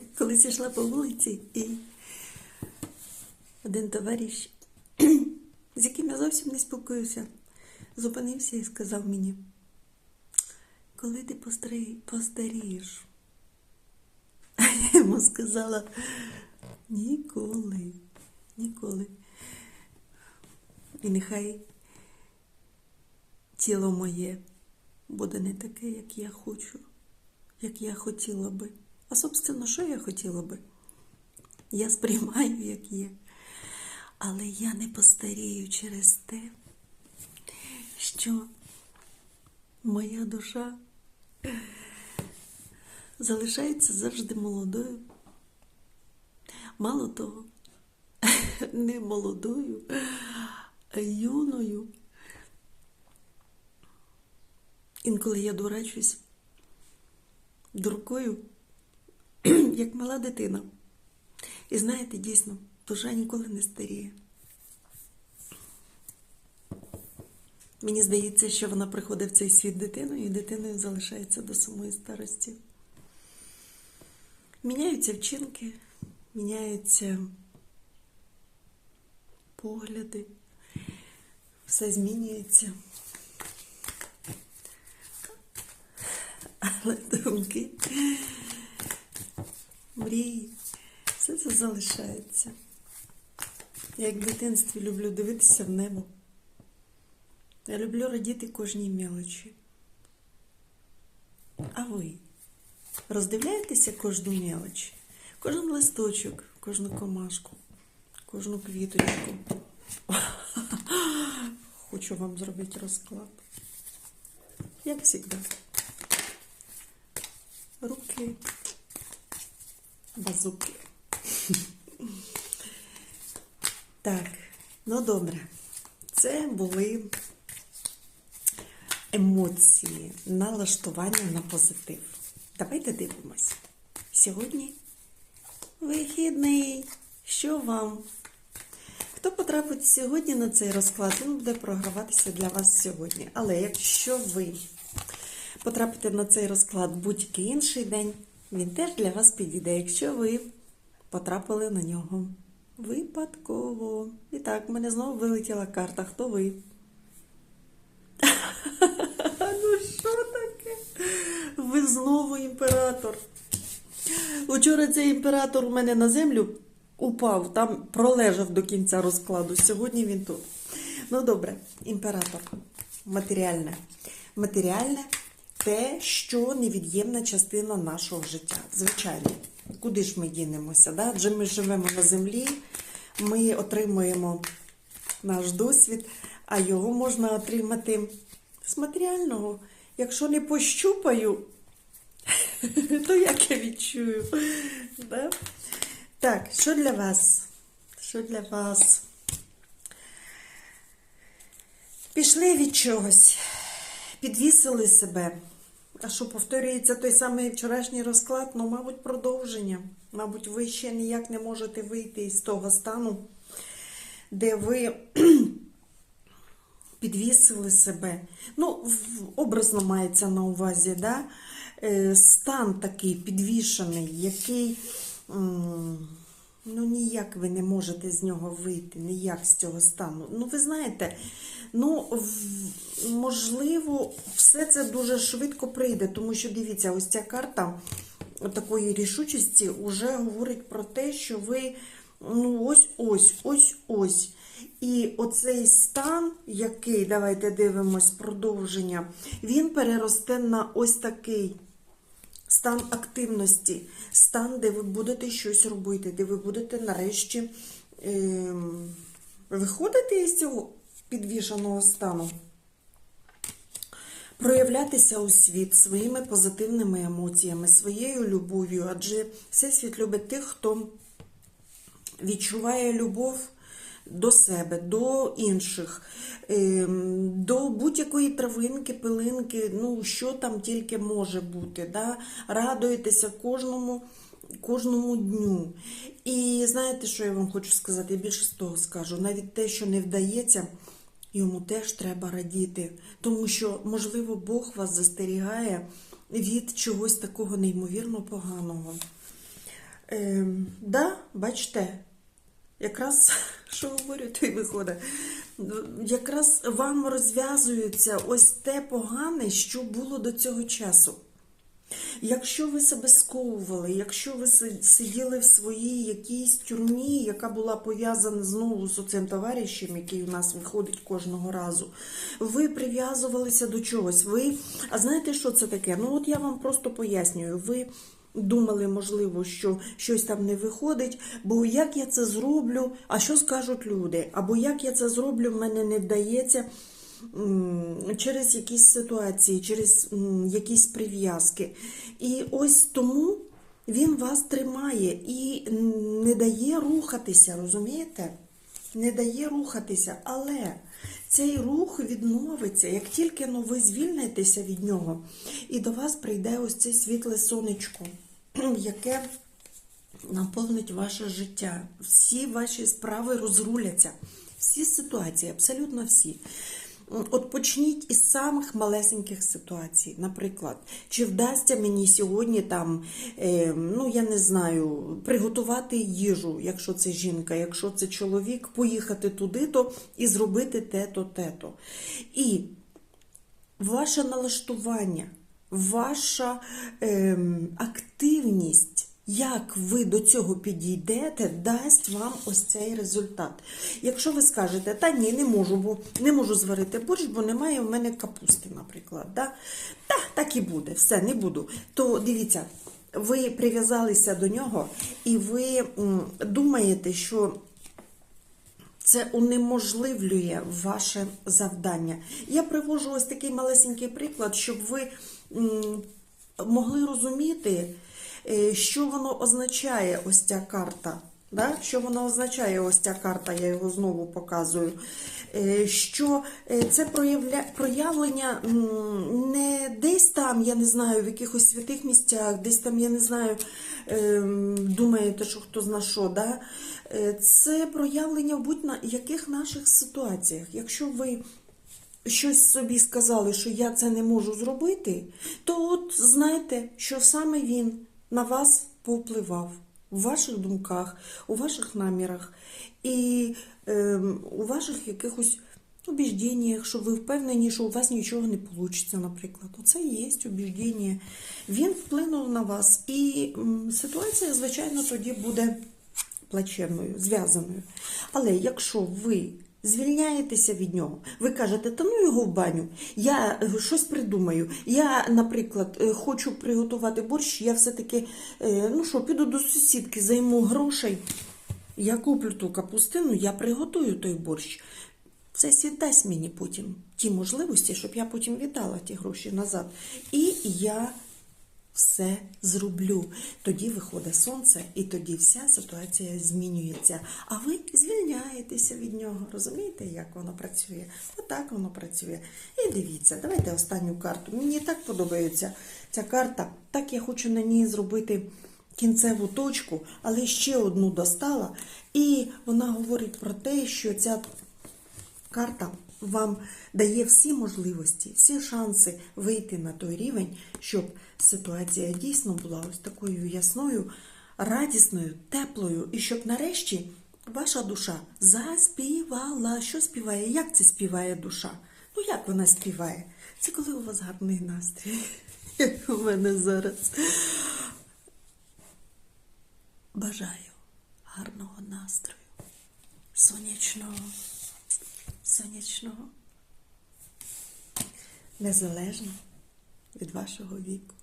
колись йшла по вулиці, і один товариш, з яким я зовсім не спілкуюся, зупинився і сказав мені, коли ти постарієш? А я йому сказала, ніколи, ніколи. І нехай тіло моє буде не таке, як я хочу, як я хотіла би. А собственно, що я хотіла би? Я сприймаю, як є. Але я не постарію через те, що моя душа залишається завжди молодою. Мало того, не молодою, а юною. Інколи я дурачусь дуркою, як мала дитина. І знаєте, дійсно, душа ніколи не старіє. Мені здається, що вона приходить в цей світ дитиною і дитиною залишається до самої старості. Міняються вчинки, міняються погляди, все змінюється. Але думки, мрії, все це залишається. Я як в дитинстві люблю дивитися в небо. Я люблю радіти кожній мелочі. А ви роздивляєтеся кожну мелоч, кожен листочок, кожну комашку, кожну квіточку. Хочу вам зробити розклад. Як завжди. Руки, базуки. Так, ну добре. Це були емоції, налаштування на позитив. Давайте дивимось. Сьогодні вихідний. Що вам? Хто потрапить сьогодні на цей розклад, він буде програватися для вас сьогодні. Але якщо ви потрапите на цей розклад будь-який інший день, він теж для вас підійде, якщо ви потрапили на нього випадково. І так, в мене знову вилетіла карта. Хто ви? Ну що таке? Ви знову імператор. Учора цей імператор у мене на землю упав, там пролежав до кінця розкладу. Сьогодні він тут. Ну добре, імператор. Матеріальне. Матеріальне те, що невід'ємна частина нашого життя. Звичайно, куди ж ми дінемося? Да? Адже ми живемо на землі, ми отримуємо наш досвід, а його можна отримати з матеріального. Якщо не пощупаю, то як я відчую? Да? Так, що для вас? Що для вас? Пішли від чогось, підвісили себе. А що повторюється той самий вчорашній розклад? Ну, мабуть, продовження. Мабуть, ви ще ніяк не можете вийти із того стану, де ви підвісили себе. Ну, образно мається на увазі, да? Е, стан такий підвішений, який. Ну, ніяк ви не можете з нього вийти, ніяк з цього стану. Ну, ви знаєте, ну, можливо, все це дуже швидко прийде, тому що дивіться, ось ця карта такої рішучості вже говорить про те, що ви ну, ось ось, ось ось. І оцей стан, який, давайте дивимось, продовження, він переросте на ось такий стан активності, стан, де ви будете щось робити, де ви будете нарешті ем, виходити із цього підвішеного стану, проявлятися у світ своїми позитивними емоціями, своєю любов'ю, адже Всесвіт любить тих, хто відчуває любов до себе, до інших, ем, до будь-якої травинки, пилинки, ну що там тільки може бути. Да? Радуєтеся кожному, кожному дню. І знаєте, що я вам хочу сказати? Я більше з того скажу. Навіть те, що не вдається, йому теж треба радіти. Тому що, можливо, Бог вас застерігає від чогось такого неймовірно поганого. Ем, да, бачите, якраз що говорю, то й виходить. Якраз вам розв'язується ось те погане, що було до цього часу. Якщо ви себе сковували, якщо ви сиділи в своїй якійсь тюрмі, яка була пов'язана знову з оцим товаришем, який у нас виходить кожного разу, ви прив'язувалися до чогось. Ви, а знаєте, що це таке? Ну от я вам просто пояснюю. Ви думали, можливо, що щось там не виходить, бо як я це зроблю, а що скажуть люди? Або як я це зроблю, в мене не вдається через якісь ситуації, через якісь прив'язки. І ось тому він вас тримає і не дає рухатися, розумієте? Не дає рухатися, але цей рух відновиться, як тільки ну, ви звільнитеся від нього, і до вас прийде ось це світле сонечко, яке наповнить ваше життя. Всі ваші справи розруляться. Всі ситуації, абсолютно всі. От почніть із самих малесеньких ситуацій. Наприклад, чи вдасться мені сьогодні там, е, ну я не знаю, приготувати їжу, якщо це жінка, якщо це чоловік, поїхати туди-то і зробити те-то, те-то. І ваше налаштування, ваша ем, активність, як ви до цього підійдете, дасть вам ось цей результат. Якщо ви скажете, та ні, не можу, бо не можу зварити борщ, бо немає в мене капусти, наприклад. Да? Та, так і буде, все, не буду. То дивіться, ви прив'язалися до нього, і ви думаєте, що це унеможливлює ваше завдання. Я привожу ось такий малесенький приклад, щоб ви могли розуміти, е, що воно означає ось ця карта. Да? Що воно означає ось ця карта, я його знову показую. Е, Що е, це проявля... проявлення не десь там, я не знаю, в якихось святих місцях, десь там, я не знаю, ем, думаєте, що хто зна що, да? Це проявлення в будь-на яких наших ситуаціях. Якщо ви щось собі сказали, що я це не можу зробити, то от знайте, що саме він на вас повпливав у ваших думках, у ваших намірах і ем, у ваших якихось убіжденнях, що ви впевнені, що у вас нічого не вийде, наприклад. Оце і є убіждення. Він вплинув на вас, і ситуація, звичайно, тоді буде плачевною, зв'язаною. Але якщо ви звільняєтеся від нього, ви кажете, та ну його в баню, я е, щось придумаю. Я, наприклад, е, хочу приготувати борщ, я все-таки, е, ну що, піду до сусідки, займу грошей. Я куплю ту капустину, я приготую той борщ. Це світ дасть мені потім ті можливості, щоб я потім віддала ті гроші назад. І я все зроблю. Тоді виходить сонце, і тоді вся ситуація змінюється. А ви звільняєтеся від нього. Розумієте, як воно працює? Отак воно працює. І дивіться, давайте останню карту. Мені так подобається ця карта. Так я хочу на ній зробити кінцеву точку, але ще одну достала. І вона говорить про те, що ця Карта вам дає всі можливості, всі шанси вийти на той рівень, щоб ситуація дійсно була ось такою ясною, радісною, теплою, і щоб нарешті ваша душа заспівала. Що співає? Як це співає душа? Ну як вона співає? Це коли у вас гарний настрій, як у мене зараз. Бажаю гарного настрою, сонячного сонячного, незалежно від вашого віку.